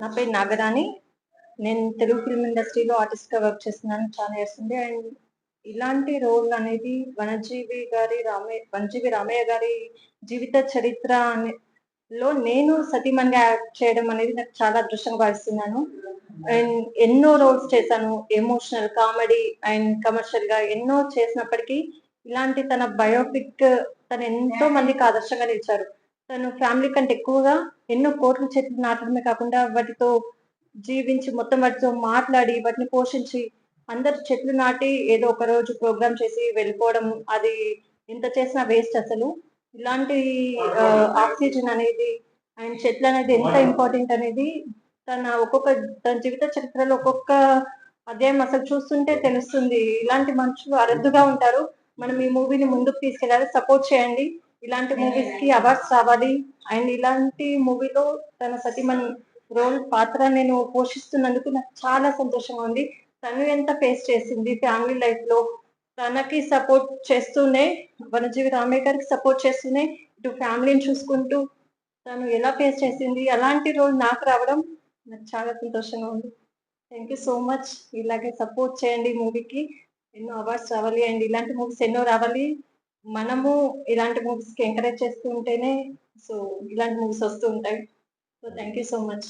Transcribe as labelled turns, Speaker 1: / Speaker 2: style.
Speaker 1: నా పేరు నాగరాణి. నేను తెలుగు ఫిల్మ్ ఇండస్ట్రీలో ఆర్టిస్ట్గా వర్క్ చేస్తున్నాను చాలా చేస్తుంది అండ్ ఇలాంటి రోల్ అనేది వనజీవి గారి రామయ్య వనజీవి రామయ్య గారి జీవిత చరిత్ర అనే లో నేను సతీమణిగా యాక్ట్ చేయడం అనేది నాకు చాలా అదృష్టంగా భావిస్తున్నాను. అండ్ ఎన్నో రోల్స్ చేశాను. ఎమోషనల్ కామెడీ అండ్ కమర్షియల్గా ఎన్నో చేసినప్పటికీ ఇలాంటి తన బయోపిక్ తను ఎంతో మందికి ఆదర్శంగా నిలిచారు. తను ఫ్యామిలీ కంటే ఎక్కువగా ఎన్నో కోట్ల చెట్లు నాటడమే కాకుండా వాటితో జీవించి మొత్తం వాటితో మాట్లాడి వాటిని పోషించి అందరు చెట్లు నాటి ఏదో ఒక రోజు ప్రోగ్రామ్ చేసి వెళ్ళిపోవడం అది ఎంత చేసినా వేస్ట్ అసలు. ఇలాంటి ఆక్సిజన్ అనేది అండ్ చెట్లు అనేది ఎంత ఇంపార్టెంట్ అనేది తన ఒక్కొక్క తన జీవిత చరిత్రలో ఒక్కొక్క అధ్యాయం అసలు చూస్తుంటే తెలుస్తుంది. ఇలాంటి మనుషులు అరుదుగా ఉంటారు. మనం ఈ మూవీని ముందుకు తీసుకెళ్ళాలి. సపోర్ట్ చేయండి. ఇలాంటి మూవీస్కి అవార్డ్స్ రావాలి. అండ్ ఇలాంటి మూవీలో తన సతీమణి రోల్ పాత్ర నేను పోషిస్తున్నందుకు నాకు చాలా సంతోషంగా ఉంది. తను ఎంత ఫేస్ చేసింది ఫ్యామిలీ లైఫ్లో తనకి సపోర్ట్ చేస్తూనే వనజీవి రామయ్య గారికి సపోర్ట్ చేస్తూనే ఇటు ఫ్యామిలీని చూసుకుంటూ తను ఎలా ఫేస్ చేసింది అలాంటి రోల్ నాకు రావడం నాకు చాలా సంతోషంగా ఉంది. Thank you so much. ఇలాగే సపోర్ట్ చేయండి మూవీకి. ఎన్నో అవార్డ్స్ రావాలి అండ్ ఇలాంటి మూవీస్ ఎన్నో రావాలి. మనము ఇలాంటి మూవీస్కి ఎంకరేజ్ చేస్తూ ఉంటేనే సో ఇలాంటి మూవీస్ వస్తూ ఉంటాయి. So thank you so much